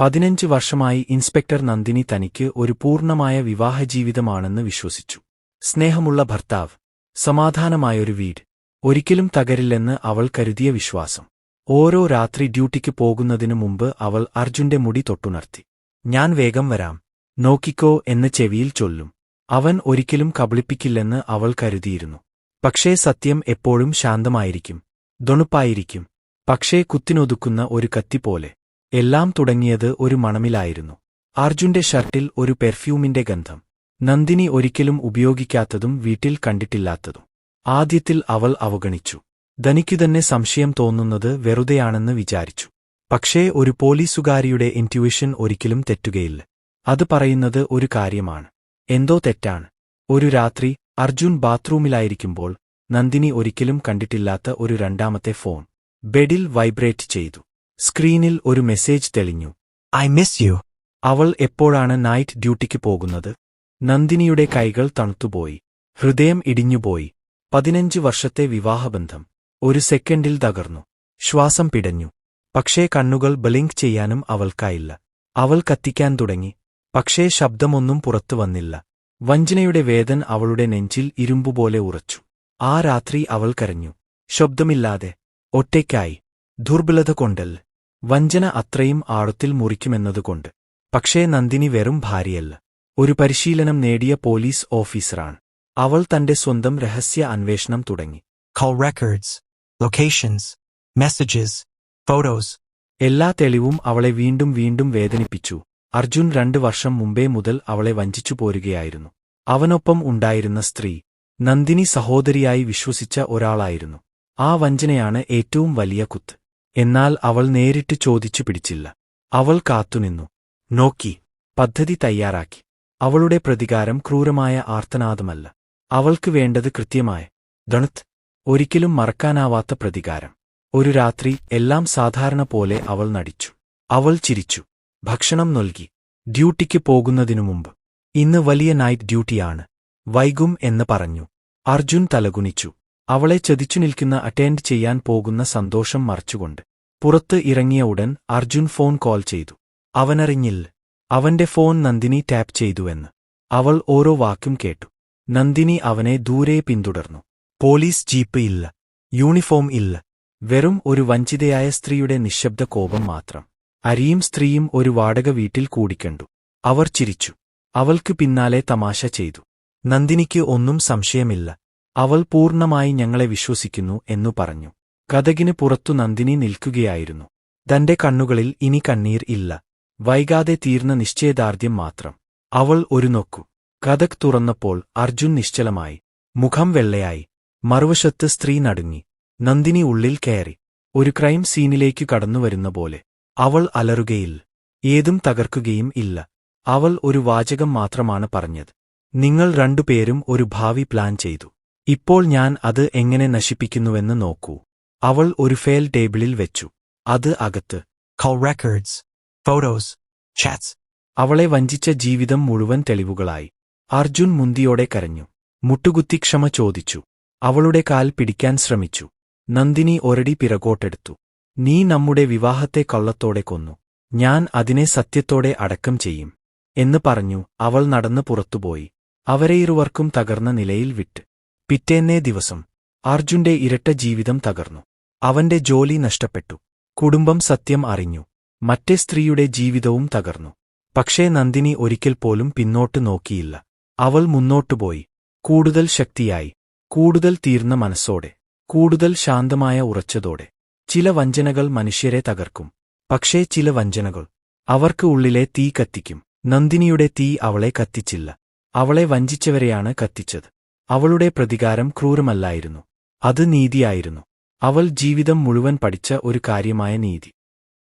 പതിനഞ്ച് വർഷമായി ഇൻസ്പെക്ടർ നന്ദിനി തനിക്ക് ഒരു പൂർണമായ വിവാഹജീവിതമാണെന്ന് വിശ്വസിച്ചു. സ്നേഹമുള്ള ഭർത്താവ് സമാധാനമായൊരു വീട് ഒരിക്കലും തകരില്ലെന്ന് അവൾ കരുതിയ വിശ്വാസം. ഓരോ രാത്രി ഡ്യൂട്ടിക്ക് പോകുന്നതിനു മുമ്പ് അവൾ അർജുന്റെ മുടി തൊട്ടുണർത്തി. ഞാൻ വേഗം വരാം. നോക്കിക്കോ എന്ന് ചെവിയിൽ ചൊല്ലും. അവൻ ഒരിക്കലും കബളിപ്പിക്കില്ലെന്ന് അവൾ കരുതിയിരുന്നു. പക്ഷേ സത്യം എപ്പോഴും ശാന്തമായിരിക്കും. ദൊണുപ്പായിരിക്കും. പക്ഷേ കുത്തിനൊതുക്കുന്ന ഒരു കത്തി പോലെ. എല്ലാം തുടങ്ങിയത് ഒരു മണമിലായിരുന്നു. അർജുന്റെ ഷർട്ടിൽ ഒരു പെർഫ്യൂമിന്റെ ഗന്ധം. നന്ദിനി ഒരിക്കലും ഉപയോഗിക്കാത്തതും വീട്ടിൽ കണ്ടിട്ടില്ലാത്തതും. ആദ്യത്തിൽ അവൾ അവഗണിച്ചു. ധനിക്കു തന്നെ സംശയം തോന്നുന്നത് വെറുതെയാണെന്ന് വിചാരിച്ചു. പക്ഷേ ഒരു പോലീസുകാരിയുടെ ഇന്റ്യൂഷൻ ഒരിക്കലും തെറ്റുകയില്ല. അത് പറയുന്നത് ഒരു കാര്യമാണ്. എന്തോ തെറ്റാണ്. ഒരു രാത്രി അർജുൻ ബാത്റൂമിലായിരിക്കുമ്പോൾ നന്ദിനി ഒരിക്കലും കണ്ടിട്ടില്ലാത്ത ഒരു രണ്ടാമത്തെ ഫോൺ. ബെഡിൽ വൈബ്രേറ്റ് ചെയ്തു. സ്ക്രീനിൽ ഒരു മെസ്സേജ് തെളിഞ്ഞു. I miss you. അവൾ എപ്പോഴാണ് നൈറ്റ് ഡ്യൂട്ടിക്ക് പോകുന്നത്? നന്ദിനിയുടെ കൈകൾ തണുത്തുപോയി. ഹൃദയം ഇടിഞ്ഞുപോയി. പതിനഞ്ച് വർഷത്തെ വിവാഹബന്ധം. ഒരു സെക്കൻഡിൽ തകർന്നു. ശ്വാസം പിടഞ്ഞു. പക്ഷേ കണ്ണുകൾ ബ്ലിങ്ക് ചെയ്യാനും അവൾക്കായില്ല. അവൾ കത്തിക്കാൻ തുടങ്ങി. പക്ഷേ ശബ്ദമൊന്നും പുറത്തു വന്നില്ല. വഞ്ചനയുടെ വേദൻ അവളുടെ നെഞ്ചിൽ ഇരുമ്പുപോലെ ഉറച്ചു. ആ രാത്രി അവൾ കരഞ്ഞു. ശബ്ദമില്ലാതെ. ഒറ്റയ്ക്കായി. ദുർബലത കൊണ്ടല്ല? വഞ്ചന അത്രയും ആഴത്തിൽ മുറിക്കുമെന്നതുകൊണ്ട്. പക്ഷേ നന്ദിനി വെറും ഭാര്യയല്ല. ഒരു പരിശീലനം നേടിയ പോലീസ് ഓഫീസറാണ്. അവൾ തന്റെ സ്വന്തം രഹസ്യ അന്വേഷണം തുടങ്ങി. Call records locations messages photos എല്ലാ തെളിവും അവളെ വീണ്ടും വീണ്ടും വേദനിപ്പിച്ചു. അർജുൻ രണ്ടു വർഷം മുമ്പേ മുതൽ അവളെ വഞ്ചിച്ചു പോരുകയായിരുന്നു. അവനൊപ്പം ഉണ്ടായിരുന്ന സ്ത്രീ നന്ദിനി സഹോദരിയായി വിശ്വസിച്ച ഒരാളായിരുന്നു. ആ വഞ്ചനയാണ് ഏറ്റവും വലിയ കുത്ത്. എന്നാൽ അവൾ നേരിട്ട് ചോദിച്ചു പിടിച്ചില്ല. അവൾ കാത്തുനിന്നു നോക്കി പദ്ധതി തയ്യാറാക്കി. അവളുടെ പ്രതികാരം ക്രൂരമായ ആർത്തനാദമല്ല. അവൾക്ക് വേണ്ടത് കൃത്യമായ ദണുത് ഒരിക്കലും മറക്കാനാവാത്ത പ്രതികാരം. ഒരു രാത്രി എല്ലാം സാധാരണ പോലെ അവൾ നടിച്ചു. അവൾ ചിരിച്ചു. ഭക്ഷണം നൽകി. ഡ്യൂട്ടിക്ക് പോകുന്നതിനു മുമ്പ്. ഇന്ന് വലിയ നൈറ്റ് ഡ്യൂട്ടിയാണ്. വൈകും എന്ന് പറഞ്ഞു. അർജുൻ തലകുനിച്ചു. അവളെ ചതിച്ചു നിൽക്കുന്ന അറ്റൻഡ് ചെയ്യാൻ പോകുന്ന സന്തോഷം മറച്ചുകൊണ്ട്. പുറത്ത് ഇറങ്ങിയ ഉടൻ അർജുൻ ഫോൺ കോൾ ചെയ്തു. അവനറിഞ്ഞിൽ അവന്റെ ഫോൺ നന്ദിനി ടാപ്പ് ചെയ്തുവെന്ന്. അവൾ ഓരോ വാക്കും കേട്ടു. നന്ദിനി അവനെ ദൂരെ പിന്തുടർന്നു. പോലീസ് ജീപ്പ് ഇല്ല. യൂണിഫോം ഇല്ല. വെറും ഒരു വഞ്ചിതയായ സ്ത്രീയുടെ നിശബ്ദ കോപം മാത്രം. അരിയും സ്ത്രീയും ഒരു വാടക വീട്ടിൽ കൂടിക്കണ്ടു. അവർ ചിരിച്ചു. അവൾക്ക് പിന്നാലെ തമാശ ചെയ്തു. നന്ദിനിക്ക് ഒന്നും സംശയമില്ല. അവൾ പൂർണമായി ഞങ്ങളെ വിശ്വസിക്കുന്നു എന്നു പറഞ്ഞു. കഥകിന് പുറത്തു നന്ദിനി നിൽക്കുകയായിരുന്നു. തന്റെ കണ്ണുകളിൽ ഇനി കണ്ണീർ ഇല്ല. വൈകാതെ തീർന്ന നിശ്ചയദാർഢ്യം മാത്രം. അവൾ ഒരു നോക്കു. കഥക് തുറന്നപ്പോൾ അർജുൻ നിശ്ചലമായി. മുഖം വെള്ളയായി. മറുവശത്ത് സ്ത്രീ നടുങ്ങി. നന്ദിനി ഉള്ളിൽ കയറി. ഒരു ക്രൈം സീനിലേക്കു കടന്നുവരുന്ന പോലെ. അവൾ അലറുകയില്ല ഏതും തകർക്കുകയും ഇല്ല. അവൾ ഒരു വാചകം മാത്രമാണ് പറഞ്ഞത്. നിങ്ങൾ രണ്ടുപേരും ഒരു ഭാവി പ്ലാൻ ചെയ്തു. ഇപ്പോൾ ഞാൻ അത് എങ്ങനെ നശിപ്പിക്കുന്നുവെന്ന് നോക്കൂ. അവൾ ഒരു ഫയൽ ടേബിളിൽ വെച്ചു. അത് അകത്ത് Call റെക്കോർഡ്സ് ഫോട്ടോസ് ചാറ്റ്സ് അവളെ വഞ്ചിച്ച ജീവിതം മുഴുവൻ തെളിവുകളായി. അർജുൻ മുന്തിയോടെ കരഞ്ഞു. മുട്ടുകുത്തി ക്ഷമ ചോദിച്ചു. അവളുടെ കാൽ പിടിക്കാൻ ശ്രമിച്ചു. നന്ദിനി ഒരടി പിറകോട്ടെടുത്തു. നീ നമ്മുടെ വിവാഹത്തെ കള്ളത്തോടെ കൊന്നു. ഞാൻ അതിനെ സത്യത്തോടെ അടക്കം ചെയ്യും എന്ന് പറഞ്ഞു അവൾ നടന്ന് പുറത്തുപോയി. അവരെയിരുവർക്കും തകർന്ന നിലയിൽ വിട്ട്. പിറ്റേന്നേ ദിവസം അർജുന്റെ ഇരട്ട ജീവിതം തകർന്നു. അവന്റെ ജോലി നഷ്ടപ്പെട്ടു. കുടുംബം സത്യം അറിഞ്ഞു. മറ്റേ സ്ത്രീയുടെ ജീവിതവും തകർന്നു. പക്ഷേ നന്ദിനി ഒരിക്കൽ പോലും പിന്നോട്ട് നോക്കിയില്ല. അവൾ മുന്നോട്ടുപോയി കൂടുതൽ ശക്തിയായി. കൂടുതൽ തീർന്ന മനസ്സോടെ. കൂടുതൽ ശാന്തമായ ഉറച്ചതോടെ. ചില വഞ്ചനകൾ മനുഷ്യരെ തകർക്കും. പക്ഷേ ചില വഞ്ചനകൾ അവർക്ക് ഉള്ളിലെ തീ കത്തിക്കും. നന്ദിനിയുടെ തീ അവളെ കത്തിച്ചില്ല. അവളെ വഞ്ചിച്ചവരെയാണ് കത്തിച്ചത്. അവളുടെ പ്രതികാരം ക്രൂരമല്ലായിരുന്നു. അത് നീതിയായിരുന്നു. അവൾ ജീവിതം മുഴുവൻ പഠിച്ച ഒരു കാര്യമായ നീതി.